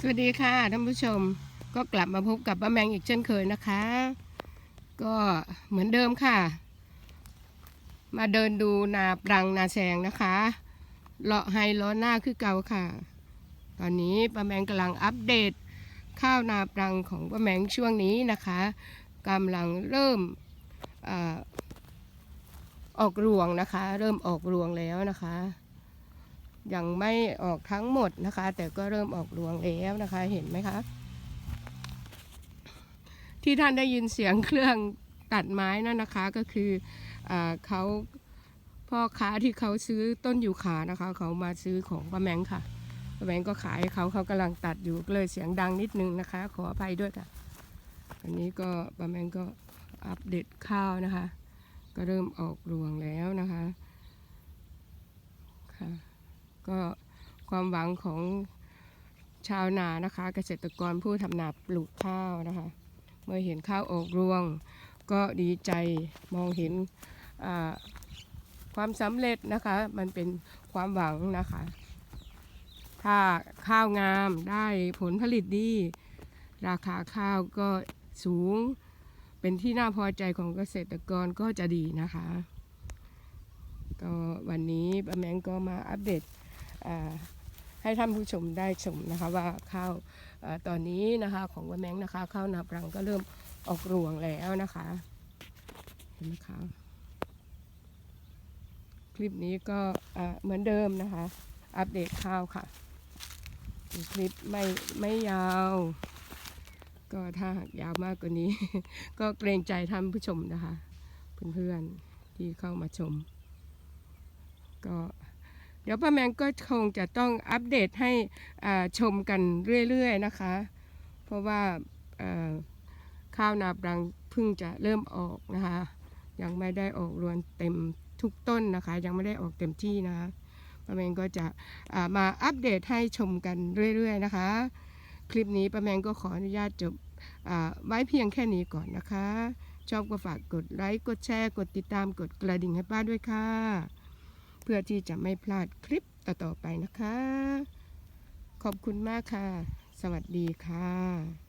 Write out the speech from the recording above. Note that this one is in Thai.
สวัสดีค่ะท่านผู้ชมก็กลับมาพบกับป้าแมงอีกเช่นเคยนะคะ ก็เหมือนเดิมค่ะ มาเดินดูนาปรังนาแซงนะคะเลาะไฮล้อหน้าคือเก่าค่ะ ตอนนี้ป้าแมงกำลังอัปเดต ข้าวนาปรังของป้าแมงช่วงนี้นะคะกำลังเริ่มอออกรวงนะคะ เริ่มออกรวงแล้วนะคะ ยังไม่ออกทั้งหมดนะคะ แต่ก็เริ่มออกรวงแล้วนะคะเห็นไหมคะ ที่ท่านได้ยินเสียงเครื่องตัดไม้นั่นนะคะก็คืออเขาพ่อค้าที่เขาซื้อต้นยูคานะคะ เขามาซื้อของป้าแมงค่ะป้าแมงก็ขายเขาเขากำลังตัดอยู่ก็เลยเสียงดังนิดนึงนะคะ ขออภัยด้วยค่ะอันนี้ก็ป้าแมงก็อัปเดตข้าวนะคะ ก็เริ่มออกรวงแล้วนะคะค่ะ ก็ความหวังของชาวนานะคะ เกษตรกรผู้ทำนาปลูกข้าวนะคะ เมื่อเห็นข้าวออกรวง ก็ดีใจมองเห็นความสำเร็จนะคะ มันเป็นความหวังนะคะ ถ้าข้าวงามได้ผลผลิตดี ราคาข้าวก็สูงเป็นที่น่าพอใจของเกษตรกรก็จะดีนะคะ ก็วันนี้ป้าแมงก็มาอัปเดต ให้ท่านผู้ชมได้ชมนะคะว่าข้าวตอนนี้นะคะของป้าแมงนะคะ ข้าวนาปรังก็เริ่มออกรวงแล้วนะคะ เห็นไหมคะคลิปนี้ก็เหมือนเดิมนะคะ อัปเดตข้าวค่ะคลิปไม่ไม่ยาว ก็ถ้าหากยาวมากกว่านี้ ก็เกรงใจท่านผู้ชมนะคะ เพื่อนๆที่เข้ามาชม ก็ ดี๋ยวป้าแมงก็คงจะต้องอัปเดตให้ชมกันเรื่อยๆนะคะ เพราะว่าข้าวนาปรังเพิ่งจะเริ่มออกนะคะ ยังไม่ได้ออกรวนเต็มทุกต้นนะคะ ยังไม่ได้ออกเต็มที่นะคะป้าแมงก็จะามาอัปเดตให้ชมกันเรื่อยๆนะคะ คลิปนี้ป้าแมงก็ขออนุญาตจบไว้เพียงแค่นี้ก่อนนะคะ ชอบก็ฝากกดไลค์ กดแชร์ กดติดตาม กดกระดิ่งให้ป้าด้วยค่ะ พื่อที่จะไม่พลาดคลิปต่อๆไปนะคะ ขอบคุณมากค่ะ สวัสดีค่ะ